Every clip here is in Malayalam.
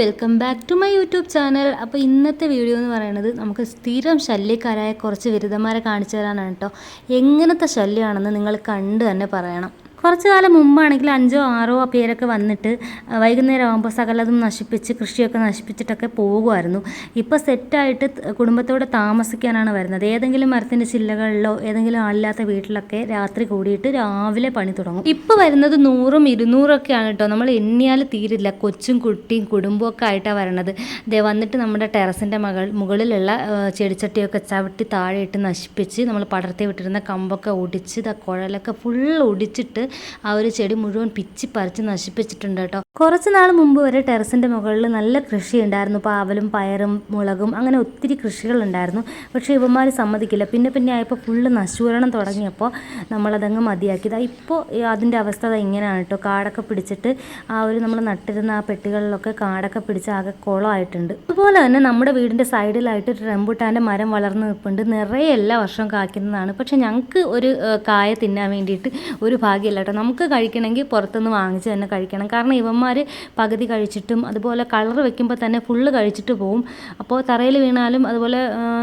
Welcome back to my YouTube channel അപ്പോൾ ഇന്നത്തെ വീഡിയോ എന്ന് പറയുന്നത് നമുക്ക് സ്ഥിരം ശല്യക്കാരായ കുറച്ച് ബിരുദന്മാരെ കാണിച്ചു തരാനാണ് കേട്ടോ എങ്ങനത്തെ ശല്യമാണെന്ന് നിങ്ങൾ കണ്ട് തന്നെ പറയണം. കുറച്ച് കാലം മുമ്പാണെങ്കിൽ അഞ്ചോ ആറോ പേരൊക്കെ വന്നിട്ട് വൈകുന്നേരം ആകുമ്പോൾ സകലതും നശിപ്പിച്ച് കൃഷിയൊക്കെ നശിപ്പിച്ചിട്ടൊക്കെ പോകുമായിരുന്നു ഇപ്പോൾ സെറ്റായിട്ട് കുടുംബത്തോടെ താമസിക്കാനാണ് വരുന്നത്. ഏതെങ്കിലും മരത്തിന്റെ ചില്ലകളിലോ ഏതെങ്കിലും ആളില്ലാത്ത വീട്ടിലൊക്കെ രാത്രി കൂടിയിട്ട് രാവിലെ പണി തുടങ്ങും. ഇപ്പോൾ വരുന്നത് നൂറും ഇരുന്നൂറും ഒക്കെയാണ് കേട്ടോ. നമ്മൾ എണ്ണിയാൽ തീരില്ല. കൊച്ചും കുട്ടിയും കുടുംബവും ഒക്കെ ആയിട്ടാണ് വരണത്. ദേ വന്നിട്ട് നമ്മുടെ ടെറസിന്റെ മകൾ മുകളിലുള്ള ചെടിച്ചട്ടിയൊക്കെ ചവിട്ടി താഴെ ഇട്ട് നശിപ്പിച്ച് നമ്മൾ പടർത്തി വിട്ടിരുന്ന കമ്പൊക്കെ ഒടിച്ച് ഇതാ കുഴലൊക്കെ ഫുൾ ഒടിച്ചിട്ട് ആ ഒരു ചെടി മുഴുവൻ പിച്ചി പറിച്ച് നശിപ്പിച്ചിട്ടുണ്ട് കേട്ടോ. കുറച്ച് നാൾ മുമ്പ് വരെ ടെറസിന്റെ മുകളിൽ നല്ല കൃഷി ഉണ്ടായിരുന്നു പാവലും പയറും മുളകും അങ്ങനെ ഒത്തിരി കൃഷികളുണ്ടായിരുന്നു പക്ഷേ ഇവന്മാർ സമ്മതിക്കില്ല. പിന്നെ പിന്നെ ആയപ്പോൾ ഫുള്ള് നശൂരണം തുടങ്ങിയപ്പോൾ നമ്മളതങ്ങ് മതിയാക്കിയത് ഇപ്പോൾ അതിന്റെ അവസ്ഥ അത് ഇങ്ങനെയാണ് കേട്ടോ കാടൊക്കെ പിടിച്ചിട്ട് ആ ഒരു നമ്മൾ നട്ടിരുന്ന ആ പെട്ടികളിലൊക്കെ കാടൊക്കെ പിടിച്ച് ആകെ കുളമായിട്ടുണ്ട്. അതുപോലെ തന്നെ നമ്മുടെ വീടിന്റെ സൈഡിലായിട്ട് ഒരു മരം വളർന്ന് നിൽപ്പുണ്ട് നിറയെ എല്ലാ വർഷവും കായ്ക്കുന്നതാണ്. പക്ഷേ ഞങ്ങൾക്ക് ഒരു കായ തിന്നാൻ വേണ്ടിയിട്ട് ഒരു ഭാഗ്യമില്ല കേട്ടോ നമുക്ക് കഴിക്കണമെങ്കിൽ പുറത്തുനിന്ന് വാങ്ങിച്ച് തന്നെ കഴിക്കണം. കാരണം ഇവന്മാർ പകുതി കഴിച്ചിട്ടും അതുപോലെ കളർ വെക്കുമ്പോൾ തന്നെ ഫുള്ള് കഴിച്ചിട്ട് പോവും. അപ്പോൾ തറയിൽ വീണാലും അതുപോലെ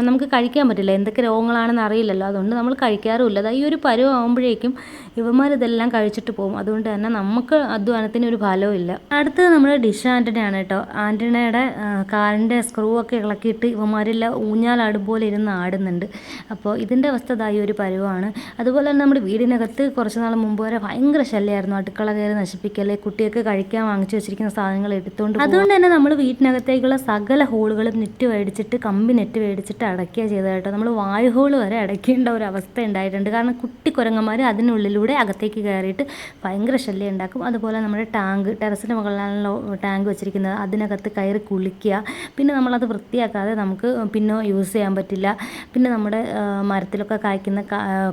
നമുക്ക് കഴിക്കാൻ പറ്റില്ല. എന്തൊക്കെ രോഗങ്ങളാണെന്ന് അറിയില്ലല്ലോ. അതുകൊണ്ട് നമ്മൾ കഴിക്കാറുമില്ല. ഈ ഒരു പരുവം ആകുമ്പോഴേക്കും ഇവന്മാർ ഇതെല്ലാം കഴിച്ചിട്ട് പോകും അതുകൊണ്ട് തന്നെ നമുക്ക് അധ്വാനത്തിന് ഒരു ഫലവും ഇല്ല. അടുത്തത് നമ്മുടെ ഡിഷ് ആണ് കേട്ടോ. ആന്റണിയുടെ കാലിന്റെ സ്ക്രൂ ഒക്കെ ഇളക്കിയിട്ട് ഇവന്മാരെല്ലാം ഊഞ്ഞാലാടും പോലെ ഇരുന്ന് ആടുന്നുണ്ട്. അപ്പോൾ ഇതിന്റെ അവസ്ഥ ഇതായി ഒരു പരുവാണ്. അതുപോലെ തന്നെ നമ്മുടെ വീടിനകത്ത് കുറച്ച് നാൾ മുമ്പ് വരെ ഭയങ്കര ശല്യമായിരുന്നു. അടുക്കള കയറി നശിപ്പിക്കൽ കുട്ടിയൊക്കെ കഴിക്കാൻ വാങ്ങിച്ചു വെച്ചിരിക്കുന്ന സാധനങ്ങൾ എടുത്തുകൊണ്ട്. അതുകൊണ്ട് തന്നെ നമ്മൾ വീട്ടിനകത്തേക്കുള്ള സകല ഹോളുകളും നെറ്റ് മേടിച്ചിട്ട് കമ്പി നെറ്റ് മേടിച്ചിട്ട് അടയ്ക്കുക ചെയ്തതായിട്ട് നമ്മൾ വായു ഹോൾ വരെ അടയ്ക്കേണ്ട ഒരു അവസ്ഥ ഉണ്ടായിട്ടുണ്ട്. കാരണം കുട്ടി കുരങ്ങന്മാർ അതിനുള്ളിലൂടെ അകത്തേക്ക് കയറിയിട്ട് ഭയങ്കര ശല്യം ഉണ്ടാക്കും. അതുപോലെ നമ്മുടെ ടാങ്ക് ടെറസിന്റെ മുകളിലാണല്ലോ ടാങ്ക് വെച്ചിരിക്കുന്നത്. അതിനകത്ത് കയറി കുളിക്കുക. പിന്നെ നമ്മളത് വൃത്തിയാക്കാതെ നമുക്ക് പിന്നെ യൂസ് ചെയ്യാൻ പറ്റില്ല. പിന്നെ നമ്മുടെ മരത്തിലൊക്കെ കായ്ക്കുന്ന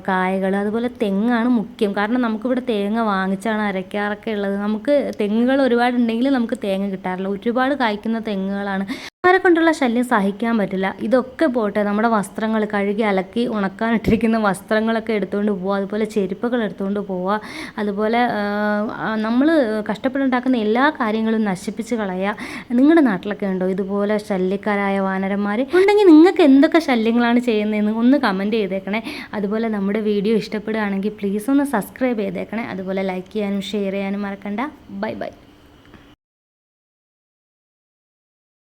കായകൾ അതുപോലെ തെങ്ങാണ് മുഖ്യം. കാരണം നമുക്കിവിടെ തേങ്ങ വാങ്ങിച്ചാണ് അരയ്ക്കാറൊക്കെ ഉള്ളത്. നമുക്ക് തെങ്ങുകൾ ഒരുപാടുണ്ടെങ്കിൽ നമുക്ക് തേങ്ങ കിട്ടാറില്ല. ഒരുപാട് കായ്ക്കുന്ന തെങ്ങുകളാണ്. അവരെ കൊണ്ടുള്ള ശല്യം സഹിക്കാൻ പറ്റില്ല. ഇതൊക്കെ പോട്ടെ നമ്മുടെ വസ്ത്രങ്ങൾ കഴുകി അലക്കി ഉണക്കാനിട്ടിരിക്കുന്ന വസ്ത്രങ്ങളൊക്കെ എടുത്തുകൊണ്ട് പോവുക അതുപോലെ ചെരുപ്പുകൾ എടുത്തുകൊണ്ട് പോവുക അതുപോലെ നമ്മൾ കഷ്ടപ്പെട്ടുണ്ടാക്കുന്ന എല്ലാ കാര്യങ്ങളും നശിപ്പിച്ച് കളയുക. നിങ്ങളുടെ നാട്ടിലൊക്കെ ഉണ്ടോ ഇതുപോലെ ശല്യക്കാരായ വാനരന്മാർ ഉണ്ടെങ്കിൽ നിങ്ങൾക്ക് എന്തൊക്കെ ശല്യങ്ങളാണ് ചെയ്യുന്നതെന്ന് ഒന്ന് കമന്റ് ചെയ്തേക്കണേ. അതുപോലെ നമ്മുടെ വീഡിയോ ഇഷ്ടപ്പെടുകയാണെങ്കിൽ പ്ലീസ് ഒന്ന് സബ്സ്ക്രൈബ് ചെയ്തേക്കണേ. അതുപോലെ ലൈക്ക് ചെയ്യാനും ഷെയർ ചെയ്യാനും മറക്കണ്ട. Bye bye